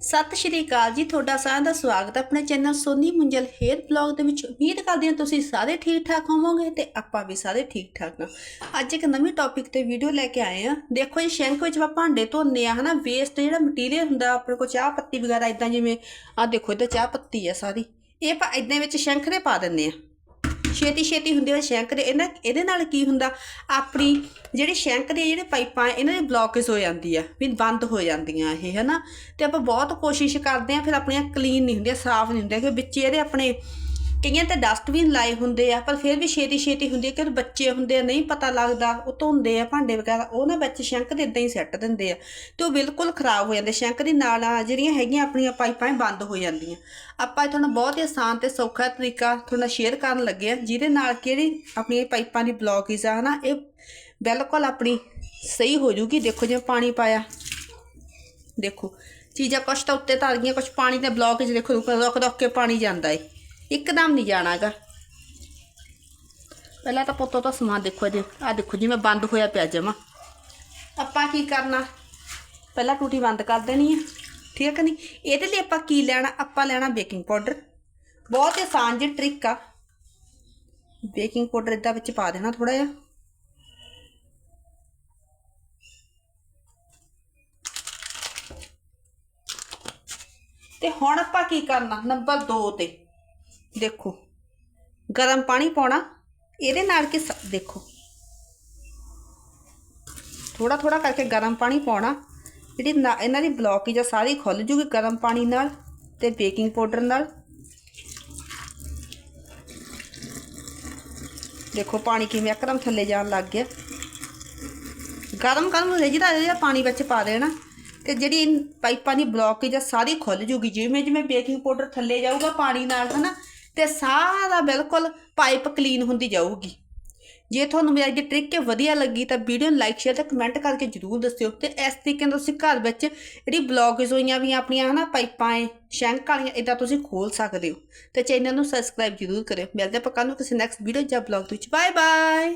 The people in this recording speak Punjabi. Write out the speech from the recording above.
ਸਤਿ ਸ਼੍ਰੀ ਅਕਾਲ ਜੀ, ਤੁਹਾਡਾ ਸਾਰਿਆਂ ਦਾ ਸਵਾਗਤ ਹੈ ਆਪਣੇ channel Soni Munjal hair blog ਦੇ ਵਿੱਚ। ਉਮੀਦ ਕਰਦੇ ਹਾਂ ਤੁਸੀਂ ਸਾਰੇ ਠੀਕ ਠਾਕ ਹੋਵੋਗੇ ਤੇ ਆਪਾਂ ਵੀ ਸਾਰੇ ਠੀਕ ਠਾਕ ਹਾਂ। ਅੱਜ ਇੱਕ ਨਵੀਂ ਟੌਪਿਕ ਤੇ ਵੀਡੀਓ ਲੈ ਕੇ ਆਏ ਹਾਂ। ਦੇਖੋ ਜੀ, ਸ਼ੈਂਕ ਵਿੱਚ ਆਪਾਂ ਭਾਂਡੇ ਧੋਨੇ ਆ ਹਨਾ? ਵੇਸਟ ਜਿਹੜਾ ਮਟੀਰੀਅਲ ਹੁੰਦਾ, ਆਪਣੇ ਕੋਲ ਚਾਹ ਪੱਤੀ ਵਗੈਰਾ ਇਦਾਂ ਜਿਵੇਂ ਆ ਦੇਖੋ ਇਹਦੇ ਚਾਹ ਪੱਤੀ ਆ ਸਾਰੀ। ਇਹ ਆਪਾਂ ਇਦਾਂ ਵਿੱਚ ਸ਼ੈਂਕ ਦੇ ਪਾ ਦਿੰਨੇ ਆ ਛੇਤੀ ਛੇਤੀ ਹੁੰਦੇ ਆ ਸ਼ੈਂਕ ਦੇ, ਇਹਨਾਂ, ਇਹਦੇ ਨਾਲ ਕੀ ਹੁੰਦਾ? ਆਪਣੀ ਜਿਹੜੇ ਸ਼ੈਂਕ ਦੇ ਜਿਹੜੇ ਪਾਈਪਾਂ ਇਹਨਾਂ ਦੀ ਬਲੌਕੇਜ ਹੋ ਜਾਂਦੀ ਆ, ਵੀ ਬੰਦ ਹੋ ਜਾਂਦੀਆਂ ਇਹ, ਹਨਾ? ਤੇ ਆਪਾਂ ਬਹੁਤ ਕੋਸ਼ਿਸ਼ ਕਰਦੇ ਆ, ਫਿਰ ਆਪਣੀਆਂ ਕਲੀਨ ਨਹੀਂ ਹੁੰਦੀਆਂ, ਸਾਫ਼ ਨਹੀਂ ਹੁੰਦੀਆਂ ਕਿ ਵਿੱਚ ਇਹਦੇ ਆਪਣੇ ਕਈਆਂ ਤੇ ਡਸਟਬਿਨ ਲਾਏ ਹੁੰਦੇ ਆ, ਪਰ ਫਿਰ ਵੀ ਛੇਤੀ ਛੇਤੀ ਹੁੰਦੀ ਹੈ ਕਿ ਬੱਚੇ ਹੁੰਦੇ ਆ, ਨਹੀਂ ਪਤਾ ਲੱਗਦਾ, ਉਹ ਧੋਂਦੇ ਆ ਭਾਂਡੇ ਵਗੈਰਾ, ਉਹ ਨਾ ਵਿੱਚ ਸ਼ੈਂਕ ਦੇ ਇਦਾਂ ਹੀ ਸੈੱਟ ਦਿੰਦੇ ਆ ਤੇ ਉਹ ਬਿਲਕੁਲ ਖਰਾਬ ਹੋ ਜਾਂਦੇ ਸ਼ੈਂਕ ਦੀ ਨਾਲ ਜਿਹੜੀਆਂ ਹੈਗੀਆਂ ਆਪਣੀਆਂ ਪਾਈਪਾਂ ਬੰਦ ਹੋ ਜਾਂਦੀਆਂ। ਆਪਾਂ ਇਹ ਤੁਹਾਨੂੰ ਬਹੁਤ ਹੀ ਆਸਾਨ ਤੇ ਸੌਖਾ ਤਰੀਕਾ ਤੁਹਾਨੂੰ ਸ਼ੇਅਰ ਕਰਨ ਲੱਗੇ ਆ, ਜਿਹਦੇ ਨਾਲ ਕਿਹੜੀ ਆਪਣੀਆਂ ਪਾਈਪਾਂ ਦੀ ਬਲੌਕੇਜ ਆ, ਹਨਾ, ਇਹ ਬਿਲਕੁਲ ਆਪਣੀ ਸਹੀ ਹੋ ਜੂਗੀ। ਦੇਖੋ ਜਿਵੇਂ ਪਾਣੀ ਪਾਇਆ, ਦੇਖੋ, ਚੀਜ਼ਾਂ ਕੁਛ ਤਾਂ ਉੱਤੇ ਧਰ ਗਈਆਂ, ਕੁਛ ਪਾਣੀ ਦੇ ਬਲੌਕੇਜ ਦੇਖੋ ਰੁਕ ਰੁਕ ਰੁਕ ਕੇ ਪਾਣੀ ਜਾਂਦਾ ਏ। ਇੱਕਦਮ ਨਹੀਂ ਜਾਣਾਗਾ। ਪਹਿਲਾਂ ਤਾਂ ਪੁੱਤੋ ਤਾਂ ਸਮਾਨ ਦੇਖੋ ਜੀ ਆ ਦੇਖੋ ਜਿਵੇਂ ਬੰਦ ਹੋਇਆ ਪਿਆ ਜਮਾ। ਆਪਾਂ ਕੀ ਕਰਨਾ? ਪਹਿਲਾਂ ਟੂਟੀ ਬੰਦ ਕਰ ਦੇਣੀ ਹੈ ਠੀਕ ਹੈ ਨਹੀਂ? ਇਹਦੇ ਲਈ ਆਪਾਂ ਕੀ ਲੈਣਾ? ਆਪਾਂ ਲੈਣਾ ਬੇਕਿੰਗ ਪਾਊਡਰ। ਬਹੁਤ ਆਸਾਨ ਜਿਹੀ ਟ੍ਰਿਕ ਆ। ਬੇਕਿੰਗ ਪਾਊਡਰ ਇਦਾਂ ਵਿੱਚ ਪਾ ਦੇਣਾ ਥੋੜਾ ਜਿਹਾ। ਤੇ ਹੁਣ ਆਪਾਂ ਕੀ ਕਰਨਾ? ਨੰਬਰ 2 ਤੇ। ਦੇਖੋ, ਗਰਮ ਪਾਣੀ ਪਾਉਣਾ, ਇਹਦੇ ਨਾਲ ਕਿ ਦੇਖੋ। ਥੋੜਾ ਥੋੜਾ ਕਰਕੇ ਗਰਮ ਪਾਣੀ ਪਾਉਣਾ, ਜਿਹੜੀ ਨਾ- ਇਹਨਾਂ ਦੀ ਬਲੌਕੇਜ ਆ ਸਾਰੀ ਖੁੱਲ ਜੂਗੀ ਗਰਮ ਪਾਣੀ ਨਾਲ ਤੇ ਬੇਕਿੰਗ ਪਾਊਡਰ ਨਾਲ। ਦੇਖੋ, ਪਾਣੀ ਕਿਵੇਂ ਇੱਕਦਮ ਥੱਲੇ ਜਾਣ ਲੱਗ ਗਿਆ। ਗਰਮ ਗਰਮ ਜਿਹੜਾ ਜਿਹੜਾ ਪਾਣੀ ਵਿੱਚ ਪਾ ਦੇਣਾ ਤੇ ਜਿਹੜੀ ਪਾਈਪਾਂ ਦੀ ਬਲੌਕੇਜ ਆ ਸਾਰੀ ਖੁੱਲ ਜੂਗੀ ਜਿਵੇਂ ਜਿਵੇਂ ਬੇਕਿੰਗ ਪਾਊਡਰ ਥੱਲੇ ਜਾਊਗਾ ਪਾਣੀ ਨਾਲ, ਹਨਾ? ਤੇ ਸਾਰਾ ਬਿਲਕੁਲ ਪਾਈਪ ਕਲੀਨ ਹੁੰਦੀ ਜਾਊਗੀ। ਜੇ ਤੁਹਾਨੂੰ ਮੇਰੀ ਅੱਜ ਟ੍ਰਿਕ ਵਧੀਆ ਲੱਗੀ ਤਾਂ ਵੀਡੀਓ ਨੂੰ ਲਾਈਕ ਸ਼ੇਅਰ ਤੇ ਕਮੈਂਟ ਕਰਕੇ ਜਰੂਰ ਦੱਸਿਓ ਤੇ ਇਸ ਤਰੀਕੇ ਨਾਲ ਤੁਸੀਂ ਘਰ ਵਿੱਚ ਜਿਹੜੀ ਬਲੌਕੇਜ ਹੋਈਆਂ ਵੀ ਆਪਣੀਆਂ ਹਨਾ, ਪਾਈਪਾਂ ਏ, ਸ਼ੈਂਕ ਵਾਲੀਆਂ ਇਦਾਂ ਤੁਸੀਂ ਖੋਲ ਸਕਦੇ ਹੋ। ਤੇ ਚੈਨਲ ਨੂੰ ਸਬਸਕ੍ਰਾਈਬ ਜਰੂਰ ਕਰਿਓ। ਮਿਲਦੇ ਆਪਾਂ ਕੱਲ ਨੂੰ ਕਿਸੇ ਨੈਕਸਟ ਵੀਡੀਓ ਜਾਂ ਬਲੌਗ ਵਿੱਚ। Bye bye